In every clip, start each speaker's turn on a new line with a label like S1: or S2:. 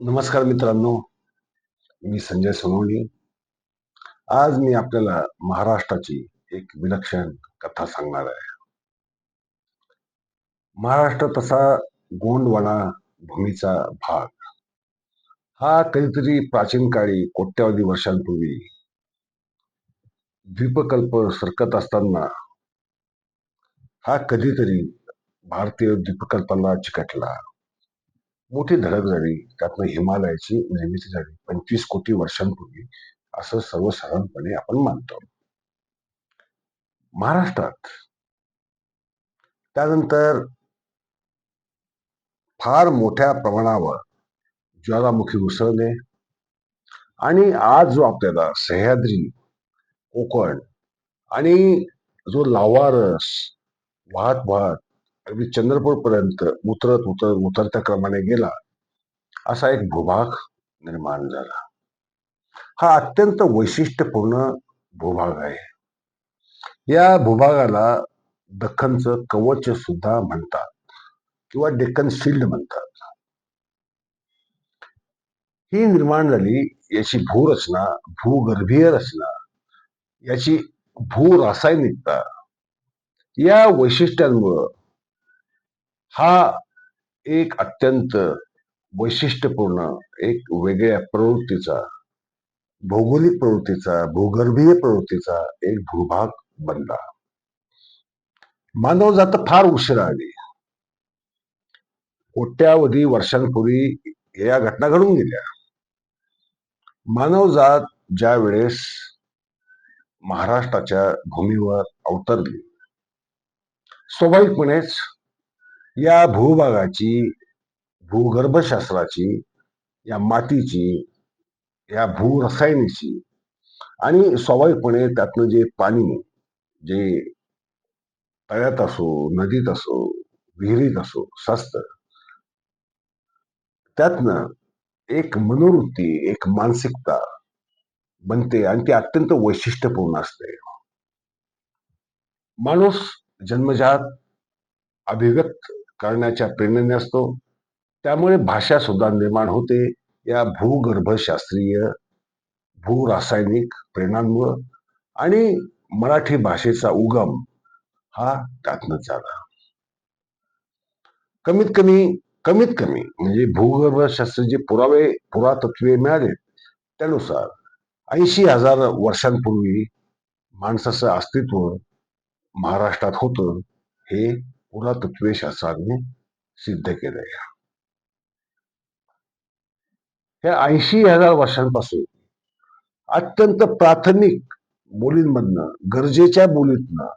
S1: नमस्कार मित्रांनो मी संजय सोनवणी. आज मी आपल्याला महाराष्ट्राची एक विलक्षण कथा सांगणार आहे. महाराष्ट्र तसा गोंडवाना भूमीचा भाग. हा कधीतरी प्राचीन काळी कोट्यावधी वर्षांपूर्वी द्वीपकल्प सरकत असताना हा कधीतरी भारतीय द्वीपकल्पाला चिकटला. मोठी धडक झाली. त्यातनं हिमालयाची निर्मिती झाली. पंचवीस कोटी वर्षांपूर्वी असं सर्वसाधारणपणे आपण मानतो. महाराष्ट्रात त्यानंतर फार मोठ्या प्रमाणावर ज्वालामुखी उसळले आणि आज जो आपल्याला सह्याद्री कोकण आणि जो लावारस वाहत वाहत अगदी चंद्रपूर पर्यंत उतरत उतरत उतरत्या क्रमाने गेला असा एक भूभाग निर्माण झाला. हा अत्यंत वैशिष्ट्यपूर्ण भूभाग आहे. या भूभागाला दख्खनचं कवच सुद्धा म्हणतात किंवा डेक्कन शिल्ड म्हणतात. ही निर्माण झाली याची भूरचना भूगर्भीय रचना याची भू रासायनिकता या वैशिष्ट्यांमुळं हा एक अत्यंत वैशिष्ट्यपूर्ण एक वेगळ्या प्रवृत्तीचा भौगोलिक प्रवृत्तीचा भूगर्भीय प्रवृत्तीचा एक भूभाग बनला. मानवजात फार उशिरा आली. कोट्यावधी वर्षांपूर्वी या घटना घडून गेल्या. मानवजात ज्या वेळेस महाराष्ट्राच्या भूमीवर अवतरली स्वाभाविकपणेच या भूभागाची भूगर्भशास्त्राची या मातीची या भूरसायनीची आणि स्वाभाविकपणे त्यातनं जे पाणी जे तळ्यात असो नदीत असो विहिरीत असो साचतं त्यातनं एक मनोवृत्ती एक मानसिकता बनते आणि ती अत्यंत वैशिष्ट्यपूर्ण असते. माणूस जन्मजात अभिव्यक्त करण्याच्या प्रेरणेने असतो. त्यामुळे भाषा सुद्धा निर्माण होते. या भूगर्भशास्त्रीय भूरासायनिक प्रेरणांमुळं आणि मराठी भाषेचा उगम हा त्यातनं झाला. कमीत कमी कमीत कमी म्हणजे भूगर्भशास्त्र जे पुरावे पुरातत्वे मिळाले त्यानुसार ऐंशी हजार वर्षांपूर्वी माणसाचं अस्तित्व महाराष्ट्रात होतं. हे पुरातत्वे शास्त्राने सिद्ध केलं या ऐंशी हजार वर्षांपासून अत्यंत प्राथमिक बोलींमधनं गरजेच्या बोलीतनं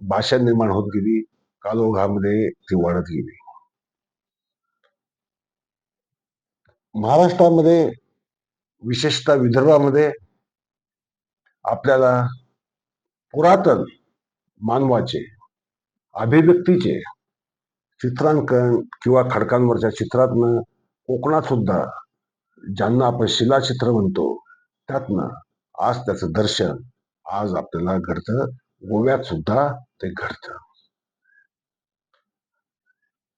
S1: भाषा निर्माण होत गेली कालोघामध्ये ती वाढत गेली. महाराष्ट्रामध्ये विशेषतः विदर्भामध्ये आपल्याला पुरातन मानवाचे अभिव्यक्तीचे चित्रांकन किंवा खडकांवरच्या चित्रातनं कोकणात सुद्धा ज्यांना आपण शिलाचित्र म्हणतो त्यातनं आज त्याचं दर्शन आज आपल्याला घडतं. गोव्यात सुद्धा ते घडतं.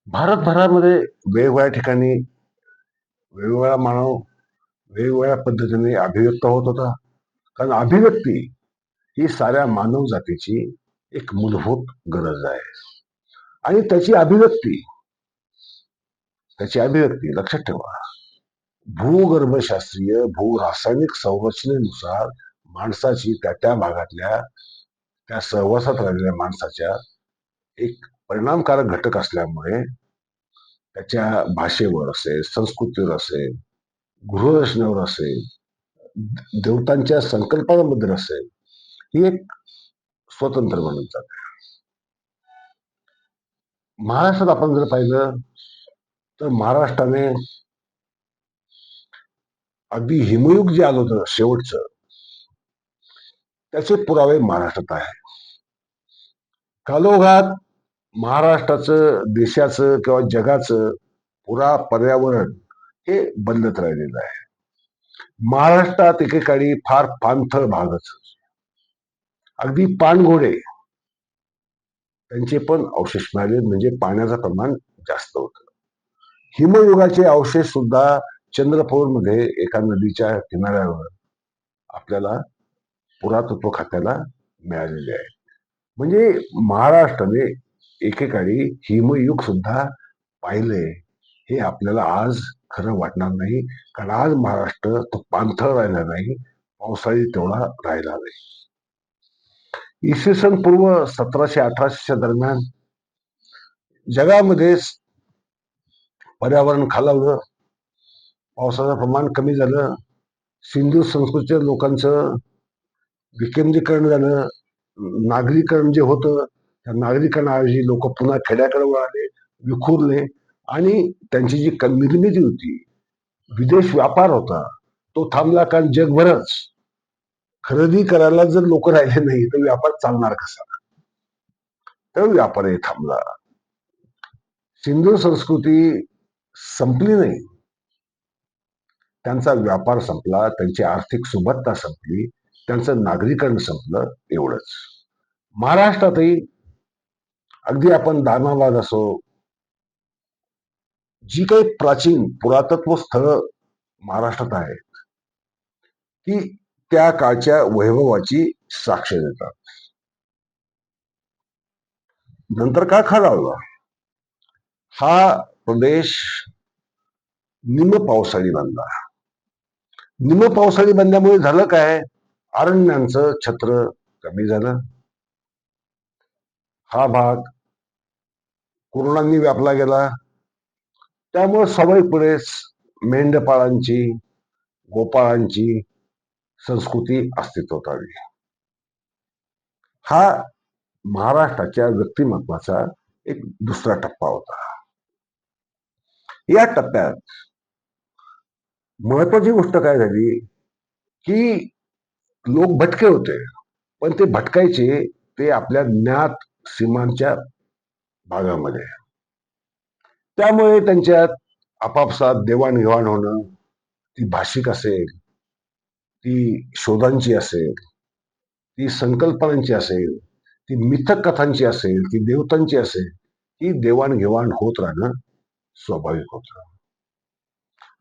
S1: भारतभरामध्ये वेगवेगळ्या ठिकाणी वेगवेगळा मानव वेगवेगळ्या पद्धतीने अभिव्यक्त होत होता. कारण अभिव्यक्ती ही साऱ्या मानव जातीची एक मूलभूत गरज आहे. आणि त्याची अभिव्यक्ती त्याची अभिव्यक्ती लक्षात ठेवा. भूगर्भशास्त्रीय भू रासायनिक संरचनेनुसार माणसाची त्या त्या भागातल्या त्या सहवासात राहिलेल्या माणसाच्या एक परिणामकारक घटक असल्यामुळे त्याच्या भाषेवर असेल संस्कृतीवर असेल गृहरचनेवर असेल देवतांच्या संकल्पांबद्दल असेल ही एक स्वतंत्र म्हणून जाते महाराष्ट्रात आपण जर पाहिलं तर महाराष्ट्राने अगदी हिमयुग जे आलं होतं शेवटचं त्याचे पुरावे महाराष्ट्रात आहे कालोघात महाराष्ट्राचं देशाचं किंवा जगाचं पुरा पर्यावरण हे बदलत राहिलेलं आहे. महाराष्ट्रात एकेकाळी फार पाणथळ भागच. अगदी पाणघोडे. त्यांचे पण अवशेष मिळाले म्हणजे पाण्याचं प्रमाण जास्त होत. हिमयुगाचे अवशेष सुद्धा चंद्रपूरमध्ये एका नदीच्या किनाऱ्यावर आपल्याला पुरातत्व खात्याला मिळालेले आहे म्हणजे महाराष्ट्राने एकेकाळी हिमयुग सुद्धा पाहिले हे आपल्याला आज खरं वाटणार नाही. कारण आज महाराष्ट्र तो पाणथळ राहिला नाही पावसाळी तेवढा राहिला नाही. इसवी सन पूर्व सतराशे अठराशेच्या दरम्यान जगामध्ये पर्यावरण खालावलं. पावसाचं प्रमाण कमी झालं. सिंधू संस्कृतीच्या लोकांचं विकेंद्रीकरण झालं. नागरीकरण जे होतं त्या नागरिकांऐवजी लोक पुन्हा खेड्याकडे वळाले विखुरले आणि त्यांची जी निर्मिती होती विदेश व्यापार होता तो थांबला कारण जगभरच. खरेदी करायला जर लोक राहिले नाही तर व्यापार चालणार कसा? तर व्यापारही थांबला सिंधू संस्कृती संपली नाही. त्यांचा व्यापार संपला त्यांची आर्थिक सुबत्ता संपली त्यांचं नागरीकरण संपलं एवढंच. महाराष्ट्रातही अगदी आपण दानाबाद असो जी काही प्राचीन पुरातत्व स्थळ महाराष्ट्रात आहेत ती त्या काळच्या वैभवाची साक्ष देतात. नंतर का खालावला हा प्रदेश निम पावसाळी बनला. निम पावसाळी बनल्यामुळे झालं काय? अरण्यांचं छत्र कमी झालं. हा भाग कोरोनांनी व्यापला गेला. त्यामुळे स्वाभाविकपणेच मेंढपाळांची गोपाळांची संस्कृती अस्तित्वात आली. हा महाराष्ट्राच्या व्यक्तिमत्वाचा एक दुसरा टप्पा होता. या टप्प्यात महत्वाची गोष्ट काय झाली की लोक भटके होते पण ते भटकायचे ते आपल्या ज्ञात सीमांच्या भागामध्ये. त्यामुळे त्यांच्यात आपापसात देवाणघेवाण होणं ती भाषिक असेल ती शोधांची असेल ती संकल्पनांची असेल ती मिथक कथांची असेल ती देवतांची असेल ही देवाणघेवाण होत राहणं स्वाभाविक होत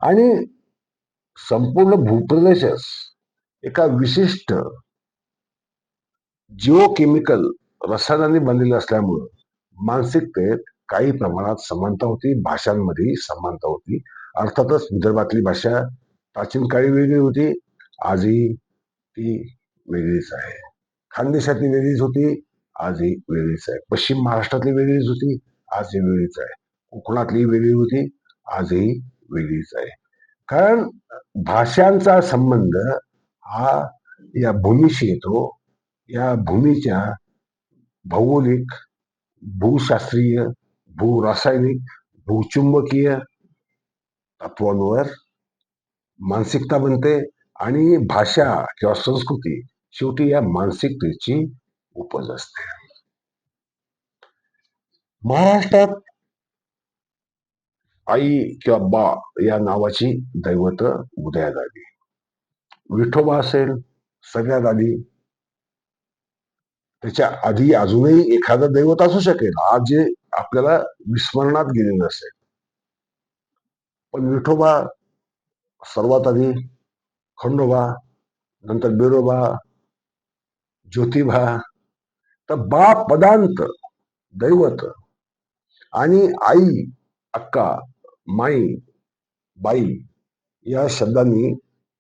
S1: आणि संपूर्ण भूप्रदेशच एका विशिष्ट जिओकेमिकल रसायनांनी बनलेलं असल्यामुळं मानसिकतेत काही प्रमाणात समानता होती भाषांमध्ये समानता होती. अर्थातच विदर्भातली भाषा प्राचीन काळी वेगळी होती. आजही ती वेगळीच आहे. खानदेशातली वेगळीच होती आजही वेगळीच आहे. पश्चिम महाराष्ट्रातली वेगळीच होती आजही वेगळीच आहे. कोकणातली वेगळी होती आजही वेगळीच आहे. कारण भाषांचा संबंध हा या भूमीशी येतो. या भूमीच्या भौगोलिक भूशास्त्रीय भूरासायनिक भूचुंबकीय तत्वांवर मानसिकता बनते. आणि भाषा किंवा संस्कृती शेवटी या मानसिकतेची उपज असते. महाराष्ट्रात आई किंवा बा या नावाची दैवत उदयात आली विठोबा असेल सगळ्यात आधी त्याच्या आधी अजूनही एखादं दैवत असू शकेल. आज जे आपल्याला विस्मरणात गेलेलं असेल. पण विठोबा सर्वात आधी खंडोबा नंतर बिरोबा ज्योतिबा तर बा पदांत दैवत आणि आई अक्का माई बाई या शब्दांनी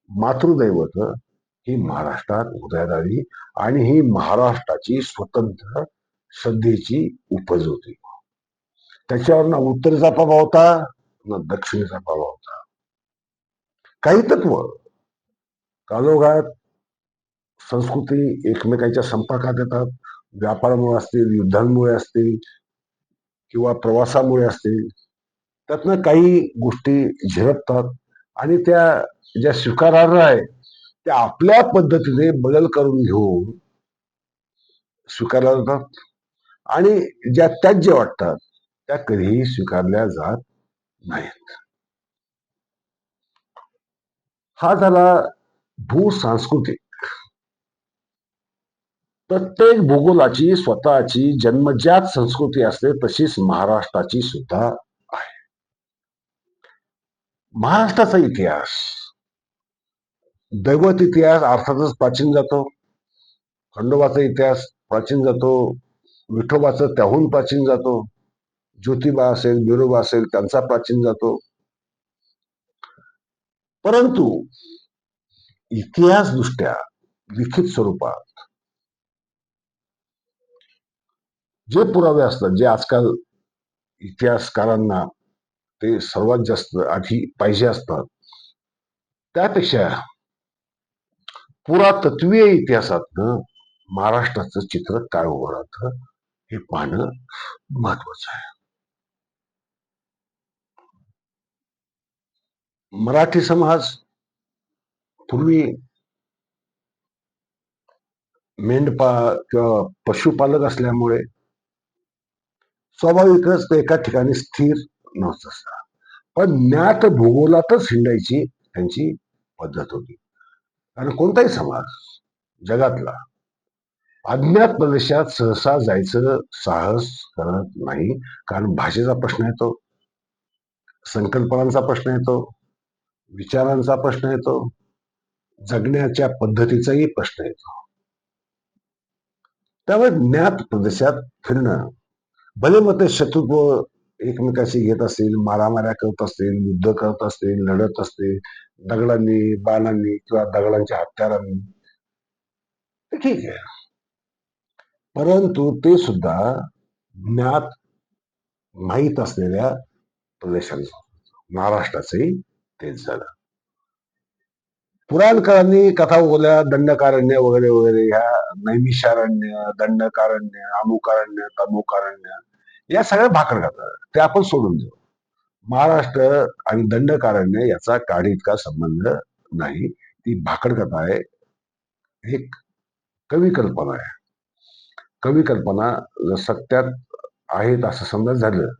S1: मातृदैवत ही महाराष्ट्रात उदयात आली आणि ही महाराष्ट्राची स्वतंत्र श्रद्धेची उपज होती. त्याच्यावर ना उत्तरेचा प्रभाव होता ना दक्षिणेचा प्रभाव होता. काही तत्व कालोघात संस्कृती एकमेकांच्या संपर्कात येतात व्यापारामुळे असतील युद्धांमुळे असतील किंवा प्रवासामुळे असतील त्यातनं काही गोष्टी झिरपतात आणि त्या ज्या स्वीकारार्ह आहेत त्या आपल्या पद्धतीने बदल करून घेऊन स्वीकारल्या जातात आणि ज्या त्याज्य वाटतात त्या कधीही स्वीकारल्या जात नाहीत. हा झाला भूसांस्कृतिक. प्रत्येक भूगोलाची स्वतःची जन्मजात संस्कृती असते तशीच महाराष्ट्राची सुद्धा आहे. महाराष्ट्राचा इतिहास. दैवत इतिहास अर्थातच प्राचीन जातो. खंडोबाचा इतिहास प्राचीन जातो. विठोबाचा त्याहून प्राचीन जातो. ज्योतिबा असेल बिरोबा असेल त्यांचा प्राचीन जातो. परंतु इतिहासदृष्ट्या लिखित स्वरूपात. जे पुरावे असतात जे आजकाल इतिहासकारांना ते सर्वात जास्त आधी पाहिजे असतात त्यापेक्षा पुरातत्वीय इतिहासातनं महाराष्ट्राचं चित्र काय उभं राहतं हे पाहणं महत्वाचं आहे. मराठी समाज पूर्वी मेंढपा किंवा पशुपालक असल्यामुळे स्वाभाविकच ते एका ठिकाणी स्थिर नव्हतं पण ज्ञात भूगोलातच हिंडायची त्यांची पद्धत होती. कारण कोणताही समाज जगातला अज्ञात प्रदेशात सहसा जायचं साहस करत नाही. कारण भाषेचा प्रश्न येतो संकल्पनांचा प्रश्न येतो विचारांचा प्रश्न येतो. जगण्याच्या पद्धतीचाही प्रश्न येतो. त्यामुळे ज्ञात प्रदेशात फिरणं भले मग ते शत्रुत्व एकमेकाशी घेत असतील मारामाऱ्या करत असतील युद्ध करत असतील लढत असतील दगडांनी बाणांनी किंवा दगडांच्या हत्यारांनी ते ठीक आहे. परंतु ते सुद्धा ज्ञात माहीत असलेल्या प्रदेशांचं महाराष्ट्राचंही तेच झालं. पुराणकाळांनी कथा बोलल्या दंडकारण्य वगैरे वगैरे ह्या नैमिषारण्य दंडकारण्य अमुकारण्य तमुकारण्य या सगळ्या भाकर कथा ते आपण सोडून देऊ. महाराष्ट्र आणि दंडकारण्य याचा काढी इतका संबंध नाही. ती भाकड कथा आहे. एक कवी कल्पना आहे. कवी कल्पना जर सत्यात आहेत असं समजा झालं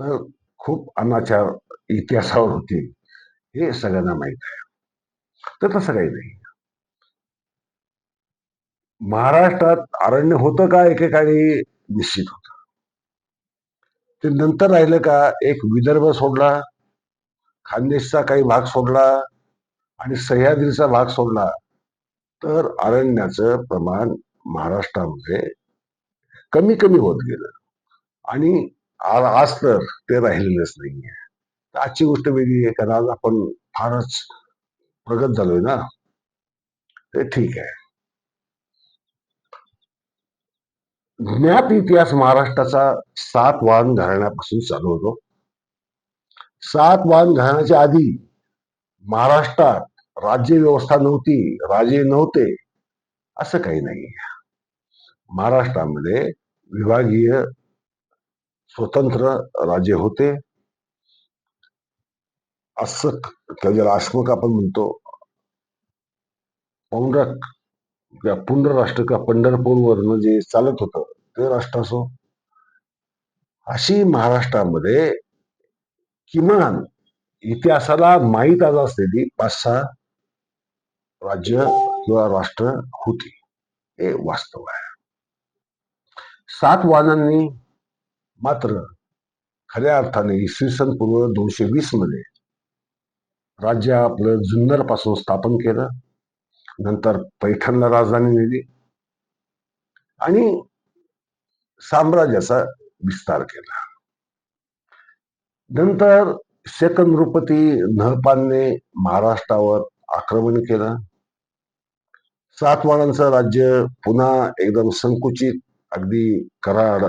S1: तर खूप अनाचार इतिहासावर होतील. हे सगळ्यांना माहीत आहे. तर तसं काही नाही. महाराष्ट्रात अरण्य होतं का? एकेकाळी निश्चित होत. ते नंतर राहिलं का? एक विदर्भ सोडला खानदेशचा काही भाग सोडला आणि सह्याद्रीचा भाग सोडला. तर अरण्याचं प्रमाण महाराष्ट्रामध्ये कमी कमी होत गेलं. आणि आज तर ते राहिलेलंच नाहीये. आजची गोष्ट वेगळी आहे कारण आज आपण फारच प्रगत झालोय ना? ते ठीक आहे. ज्ञात इतिहास महाराष्ट्राचा सात वाहन घराण्यापासून चालू होतो. सात वाहन घराण्याच्या आधी महाराष्ट्रात राज्य व्यवस्था नव्हती राजे नव्हते असं काही नाही. महाराष्ट्रामध्ये विभागीय स्वतंत्र राज्य होते. असक किंवा ज्याला अश्मक आपण म्हणतो. पौंडरक किंवा पुंड राष्ट्र किंवा पंढरपूरवरनं जे चालत होतं ते राष्ट्र असो. अशी महाराष्ट्रामध्ये किमान इतिहासाला माहीत आज असलेली पाच सहा राज्य किंवा राष्ट्र होती. हे वास्तव आहे. सात वाहनांनी मात्र खऱ्या अर्थाने इसवी सन पूर्व दोनशे वीसमध्ये राज्य आपलं जुन्नरपासून स्थापन केलं. नंतर पैठणला राजधानी नेली. आणि साम्राज्याचा विस्तार केला. नंतर सेकंद्रुपती नहपानने महाराष्ट्रावर आक्रमण केलं. सातवाडांचं राज्य पुन्हा एकदम संकुचित अगदी कराड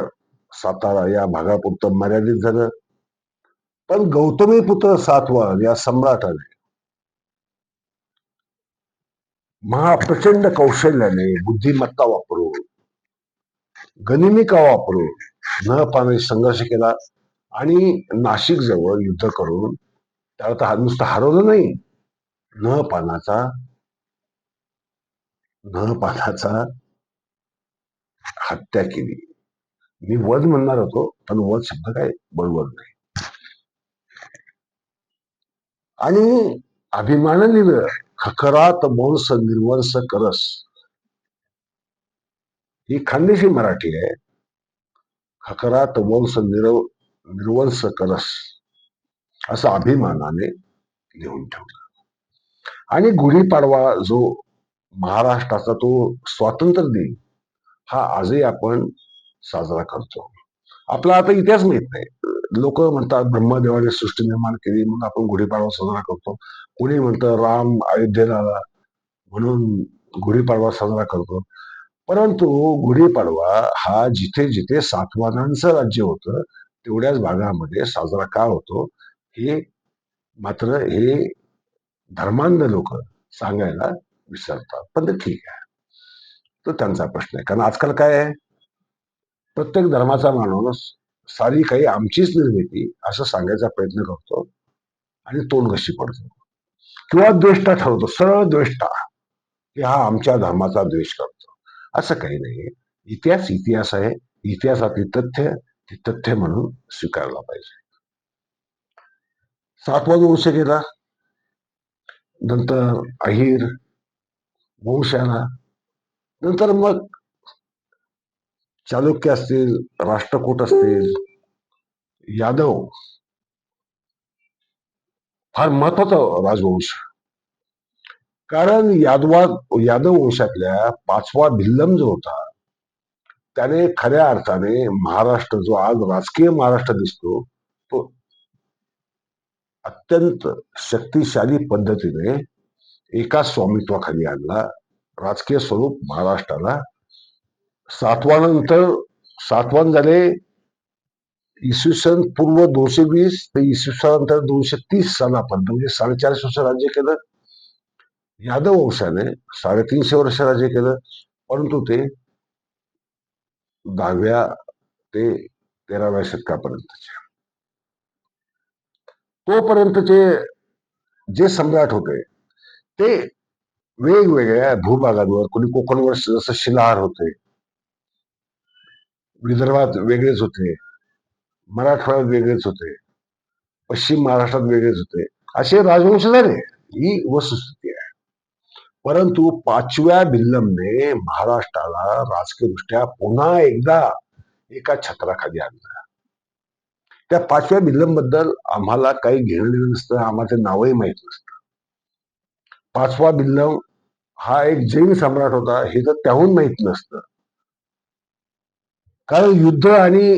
S1: सातारा या भागापुरतं मर्यादित झालं. पण गौतमी पुत्र सातवाहन या सम्राटाने महाप्रचंड कौशल्याने बुद्धिमत्ता वापरून गनिमिका वापरून न पाने संघर्ष केला आणि नाशिक जवळ युद्ध करून त्याला तर नुसतं हरवलं नाही न पानाचा न पानाचा हत्या केली. मी वध म्हणणार होतो पण वध शब्द काय? बरोबर नाही. आणि अभिमानाने लिहिलं खखरात मोंस निर्वंस करस. ही खानदेशी मराठी आहे. खखरात मोंस निरव निर्वंस करस. असं अभिमानाने लिहून ठेवलं. आणि गुढीपाडवा जो महाराष्ट्राचा तो स्वातंत्र्य दिन हा आजही आपण साजरा करतो. आपला आता इतिहास माहीत नाही. लोक म्हणतात ब्रह्मदेवाने सृष्टी निर्माण केली म्हणून आपण गुढीपाडवा साजरा करतो. कोणी म्हणतं राम अयोध्येला आला म्हणून गुढीपाडवा साजरा करतो. परंतु गुढीपाडवा हा जिथे जिथे सातवानांचं राज्य होतं तेवढ्याच भागामध्ये साजरा का होतो हे मात्र हे धर्मांध लोक सांगायला विसरतात. पण ते ठीक आहे. तो त्यांचा प्रश्न आहे. कारण आजकाल काय आहे? प्रत्येक धर्माचा माणूस सारी काही आमचीच निर्मिती असं सांगायचा प्रयत्न करतो आणि तोंड कशी पडतो. किंवा द्वेष्टा ठरवतो सरळ द्वेष्टा. की हा आमच्या धर्माचा द्वेष करतो. असं काही नाही. इतिहास इतिहास आहे. इतिहासातली तथ्य ती तथ्य म्हणून स्वीकारला पाहिजे. सातवा वंश गेला नंतर अहिर वंश आला नंतर मग चालुक्य असतील राष्ट्रकूट असतील यादव फार महत्त्वाचा राजवंश. कारण यादवा यादव वंशातल्या पाचवा भिल्लम जो होता त्याने खऱ्या अर्थाने महाराष्ट्र जो आज राजकीय महाराष्ट्र दिसतो तो अत्यंत शक्तिशाली पद्धतीने एका स्वामित्वाखाली आणला राजकीय स्वरूप महाराष्ट्राला सातवानंतर सातवान झाले. इसवी सन पूर्व दोनशे वीस ते इसवी सन नंतर दोनशे तीस सालापर्यंत म्हणजे साडेचारशे वर्ष राज्य केलं. यादव वंशाने साडेतीनशे वर्ष राज्य केलं. परंतु ते दहाव्या ते तेराव्या शतकापर्यंतचे. तोपर्यंतचे जे सम्राट होते ते वेगवेगळ्या भूभागांवर कोणी कोकणवर जसं शिलाहार होते विदर्भात वेगळेच होते. मराठवाड्यात वेगळेच होते. पश्चिम महाराष्ट्रात वेगळेच होते. असे राजवंश झाले. ही वस्तुस्थिती आहे. परंतु पाचव्या भिल्लमने महाराष्ट्राला राजकीयदृष्ट्या पुन्हा एकदा एका छत्राखाली आणलं. त्या पाचव्या भिल्लमबद्दल आम्हाला काही घेणं देणं नसतं. आम्हाला ते नावही माहीत नसतं. पाचवा भिल्लम हा एक जैन सम्राट होता. हे तर त्याहून माहीत नसतं. कारण युद्ध आणि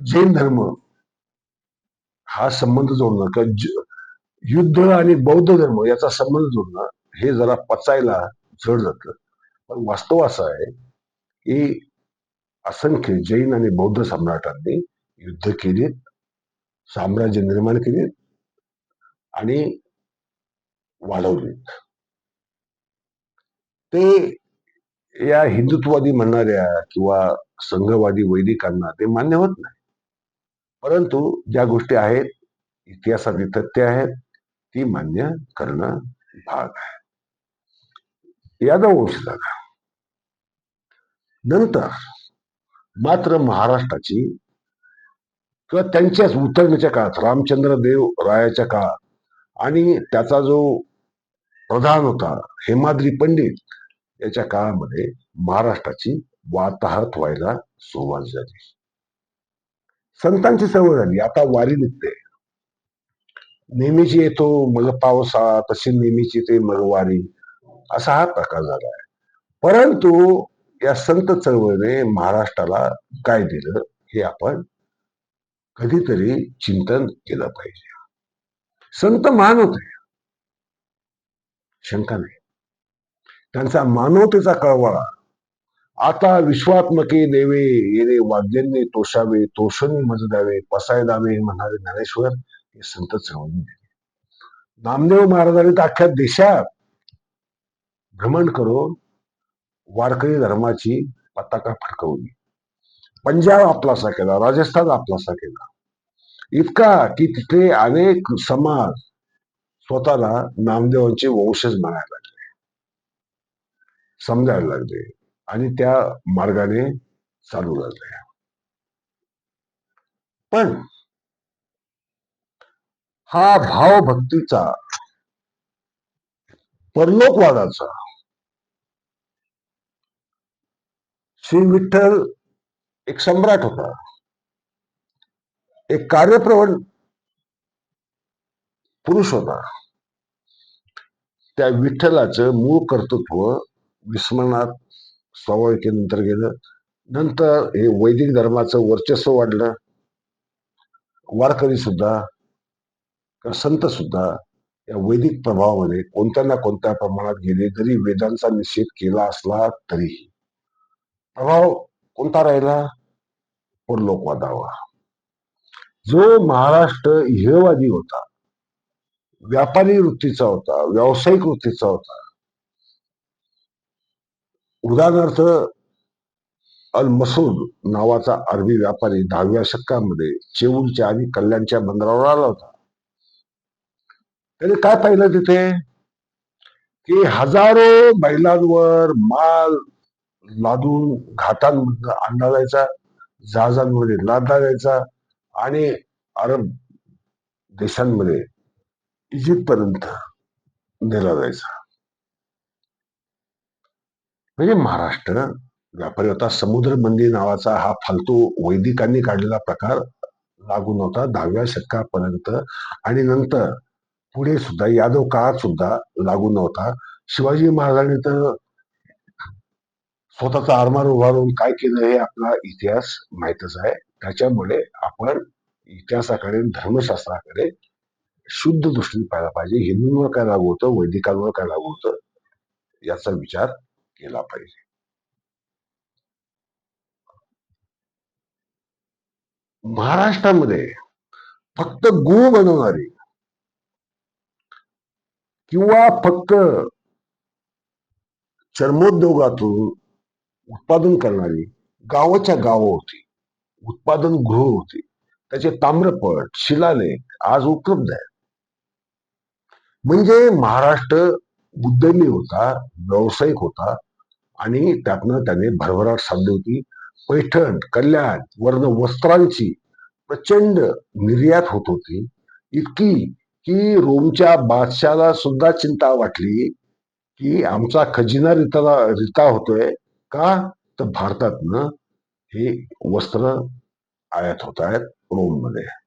S1: जैन धर्म हा संबंध जोडणं किंवा युद्ध आणि बौद्ध धर्म याचा संबंध जोडणं हे जरा पचायला जड जात. पण वास्तव असं आहे की असंख्य जैन आणि बौद्ध सम्राटांनी युद्ध केलीत साम्राज्य निर्माण केलीत आणि वाढवलीत. ते या हिंदुत्ववादी म्हणणाऱ्या किंवा संघवादी वैदिकांना ते मान्य होत नाही. परंतु ज्या गोष्टी आहेत इतिहासातली तथ्य आहेत ती मान्य करणं भाग आहे. यादव वंश नंतर मात्र महाराष्ट्राची किंवा त्यांच्याच उतरण्याच्या काळात रामचंद्र देव रायाच्या काळात आणि त्याचा जो प्रधान होता हेमाद्री पंडित याच्या काळामध्ये महाराष्ट्राची वाताहत व्हायला सुरुवात झाली. संतांची सवय झाली. आता वारी निघते. नेहमीची येतो मग पावसा तशी नेहमीची ते मग वारी. असा हा प्रकार झाला आहे. परंतु या संत चळवळीने महाराष्ट्राला काय दिलं हे आपण कधीतरी चिंतन केलं पाहिजे. संत महान होते. शंका नाही. त्यांचा मानवतेचा कळवळा. आता विश्वात्मके देवे येणे वाद्यांनी तोषावे तोषणी मज द्यावे पसाय दावे ज्ञानेश्वर हे संत चळवळी दिले. नामदेव महाराजांनी तर अख्ख्या देशात भ्रमण करून वारकरी धर्माची पताका फडकवली. पंजाब आपलासा केला राजस्थान आपलासा केला. इतका की तिथे अनेक समाज स्वतःला नामदेवांचे वंशज म्हणायला समजायला लागले आणि त्या मार्गाने चालू लागले पण हा भावभक्तीचा परलोकवादाचा श्री विठ्ठल एक सम्राट होता. एक कार्यप्रवण पुरुष होता. त्या विठ्ठलाचं मूळ कर्तृत्व विस्मरणात स्वाभाविकेनंतर गेलं. नंतर हे वैदिक धर्माचं वर्चस्व वाढलं. वारकरी सुद्धा संत सुद्धा या वैदिक प्रभावामध्ये कोणत्या ना कोणत्या प्रमाणात गेले जरी वेदांचा निषेध केला असला तरीही प्रभाव कोणता राहिला? परलोकवादावा जो महाराष्ट्र इहवादी होता व्यापारी वृत्तीचा होता व्यावसायिक वृत्तीचा होता उदाहरणार्थ अल मसूद नावाचा अरबी व्यापारी दहाव्या शतकामध्ये चेऊरच्या आणि कल्याणच्या बंदरावर आला होता. त्याने काय पाहिलं तिथे? की हजारो बैलांवर माल लादून घाटांमध्ये आणला जायचा जहाजांमध्ये लादला जायचा आणि अरब देशांमध्ये इजिप्त पर्यंत नेला जायचा. म्हणजे महाराष्ट्र व्यापारी होता. समुद्र मंदिर नावाचा हा फालतू वैदिकांनी काढलेला प्रकार लागू नव्हता. दहाव्या शतकापर्यंत आणि नंतर पुढे सुद्धा यादव काळात सुद्धा लागू नव्हता. शिवाजी महाराजांनी तर स्वतःचा आरमार उभारून काय केलं हे आपला इतिहास माहितच आहे. त्याच्यामुळे आपण इतिहासाकडे धर्मशास्त्राकडे शुद्ध दृष्टीने पाहायला पाहिजे. हिंदूंवर काय लागू होतं? वैदिकांवर काय लागू होतं? याचा विचार केला पाहिजे. महाराष्ट्रामध्ये फक्त गुळ बनवणारी किंवा फक्त चर्मोद्योगातून उत्पादन करणारी गावाच्या गाव होती उत्पादन गृह होती त्याचे ताम्रपट शिलालेख आज उपलब्ध आहेत. म्हणजे महाराष्ट्र उद्यमी होता व्यावसायिक होता आणि त्यातनं त्याने भरभराट साधली होती. पैठण कल्याण वर्ण वस्त्रांची प्रचंड निर्यात होत होती. इतकी की रोमच्या बादशाला सुद्धा चिंता वाटली की आमचा खजिना रिता रिता होतोय का? तर भारतातनं हे वस्त्र आयात होत आहेत रोममध्ये.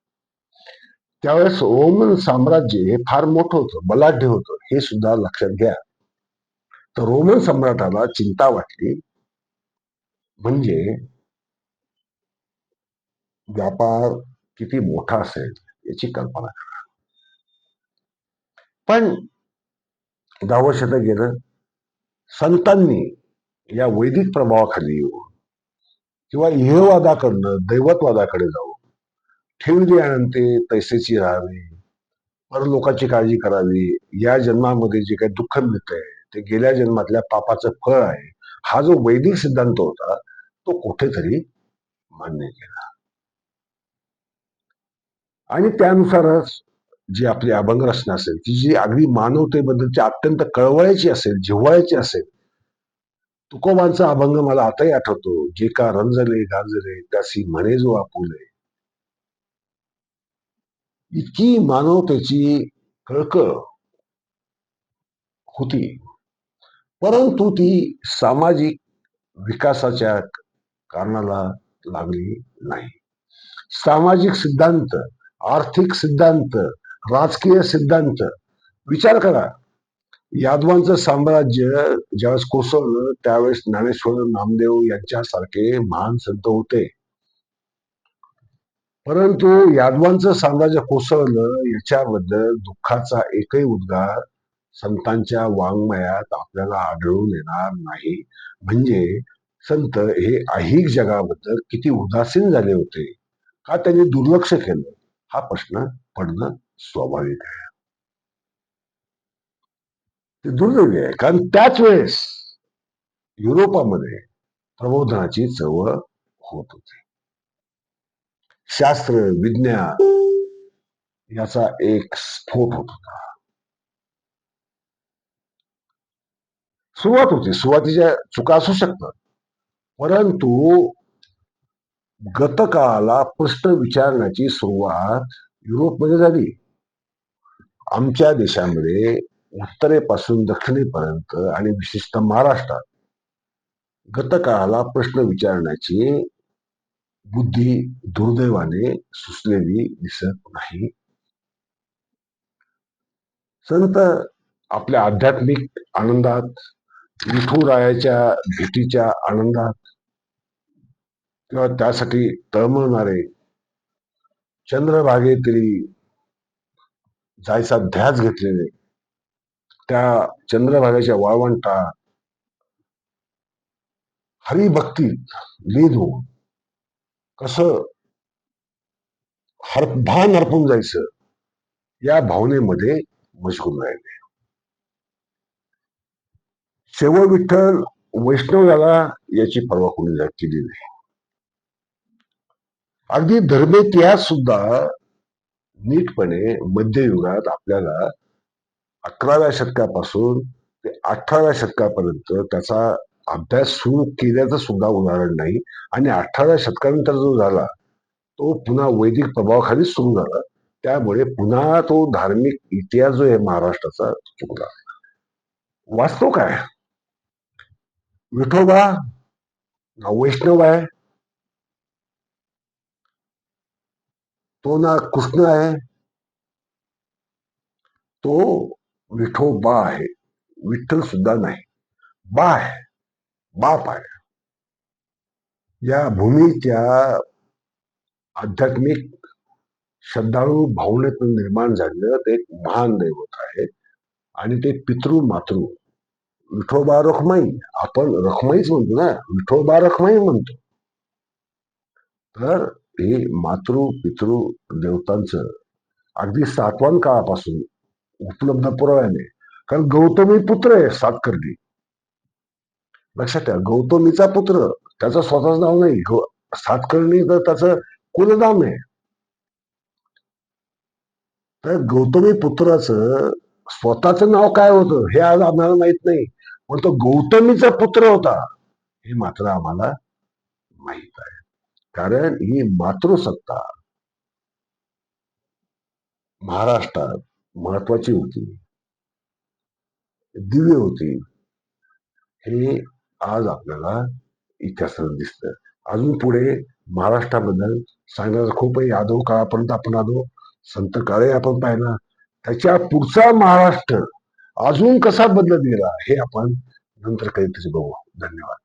S1: त्यावेळेस रोमन साम्राज्य हे फार मोठं होतं बलाढ्य होतं हे सुद्धा लक्षात घ्या. तर रोमन सम्राटाला चिंता वाटली. म्हणजे व्यापार किती मोठा असेल याची कल्पना करा. पण दहावं शतक गेलं संतांनी या वैदिक प्रभावाखाली येऊन किंवा इहवादाकडनं दैवतवादाकडे जाऊन ठेवली आणते पैसेची राहावी. परलोकाची काळजी करावी. या जन्मामध्ये जे काही दुःख मिळतंय ते गेल्या जन्मातल्या पापाचं फळ आहे. हा जो वैदिक सिद्धांत होता तो कुठेतरी मान्य केला. आणि त्यानुसारच जी आपली अभंग रचना असेल ती जी अगदी मानवतेबद्दलची अत्यंत कळवळ्याची असेल जिव्हाळ्याची असेल तुकोबांचा अभंग मला आताही आठवतो. जे का रंजले गांजले त्यासी म्हणे जो आपुले इतकी मानवतेची कळकळ होती. परंतु ती सामाजिक विकासाच्या कारणाला लागली नाही. सामाजिक सिद्धांत आर्थिक सिद्धांत राजकीय सिद्धांत विचार करा. यादवांचं साम्राज्य ज्यावेळेस कोसळलं त्यावेळेस ज्ञानेश्वर नामदेव यांच्यासारखे महान संत होते. परंतु यादवांचं साम्राज्य कोसळलं याच्याबद्दल दुःखाचा एकही उद्गार संतांच्या वाङ्मयात आपल्याला आढळून येणार नाही. म्हणजे संत हे ऐहिक जगाबद्दल किती उदासीन झाले होते का त्यांनी दुर्लक्ष केलं? हा प्रश्न पडणं स्वाभाविक आहे. ते दुर्दैवी आहे कारण त्याच वेळेस युरोपामध्ये प्रबोधनाची चळवळ होत होती. शास्त्र विज्ञान याचा एक स्फोट होत होता. सुरुवात होती. सुरुवातीच्या चुका असू शकतात. परंतु गतकाळाला प्रश्न विचारण्याची सुरुवात युरोपमध्ये झाली. आमच्या देशामध्ये उत्तरेपासून दक्षिणेपर्यंत आणि विशेषतः महाराष्ट्रात गतकाळाला प्रश्न विचारण्याची बुद्धी दुर्दैवाने सुचलेली दिसत नाही. संत आपल्या आध्यात्मिक आनंदात विठुरायाच्या भेटीच्या आनंदात किंवा त्यासाठी तळमळणारे चंद्रभागेतरी जायचा ध्यास घेतलेले त्या चंद्रभागेच्या वाळवंटात हरिभक्तीत लीन होऊन कसं हर भान हरपून जायचं या भावनेमध्ये मजगून राहिले. शेव विठ्ठल वैष्णव झाला याची पर्वा कोणी केली नाही. अगदी धर्मेतिहास सुद्धा नीटपणे मध्ययुगात आपल्याला अकराव्या शतकापासून ते अठराव्या शतकापर्यंत त्याचा अभ्यास सुरू केल्याचं सुद्धा उदाहरण नाही. आणि अठराव्या शतकानंतर जो झाला तो पुन्हा वैदिक प्रभावाखाली सुरू झाला. त्यामुळे पुन्हा तो धार्मिक इतिहास जो आहे महाराष्ट्राचा चुकला. वास्तव काय? विठोबा वैष्णव आहे. तो ना कृष्ण आहे. तो विठोबा आहे. विठ्ठल सुद्धा नाही. बा आहे. बाप आहे. या भूमीच्या आध्यात्मिक श्रद्धाळू भावनेतून निर्माण झालेलं ते एक महान दैवत आहे. आणि ते पितृ मातृ विठोबा रखमाई आपण रखमाईच म्हणतो ना विठोबा रखमाई म्हणतो. तर हे मातृ पितृ देवतांचं अगदी सातवान काळापासून उपलब्ध पुराव्याने कारण गौतमी पुत्र आहे सातकर्णी. लक्षात ठेवा गौतमीचा पुत्र त्याचं स्वतःच नाव नाही सातकर्णी तर त्याचं कुलनाम आहे. तर गौतमी पुत्राचं स्वतःचं नाव काय होतं हे आज आम्हाला माहीत नाही पण तो गौतमीचा पुत्र होता हे मात्र आम्हाला माहीत आहे. कारण ही मातृसत्ता महाराष्ट्रात महत्वाची होती दिव्य होती. हे आज आपल्याला इतिहासात दिसतं अजून पुढे महाराष्ट्राबद्दल सांगण्याचा खूप यादव काळापर्यंत आपण आलो. संत काळे आपण पाहिला. त्याच्या पुढचा महाराष्ट्र अजून कसा बदलत गेला हे आपण नंतर कधीतरी बघू. धन्यवाद.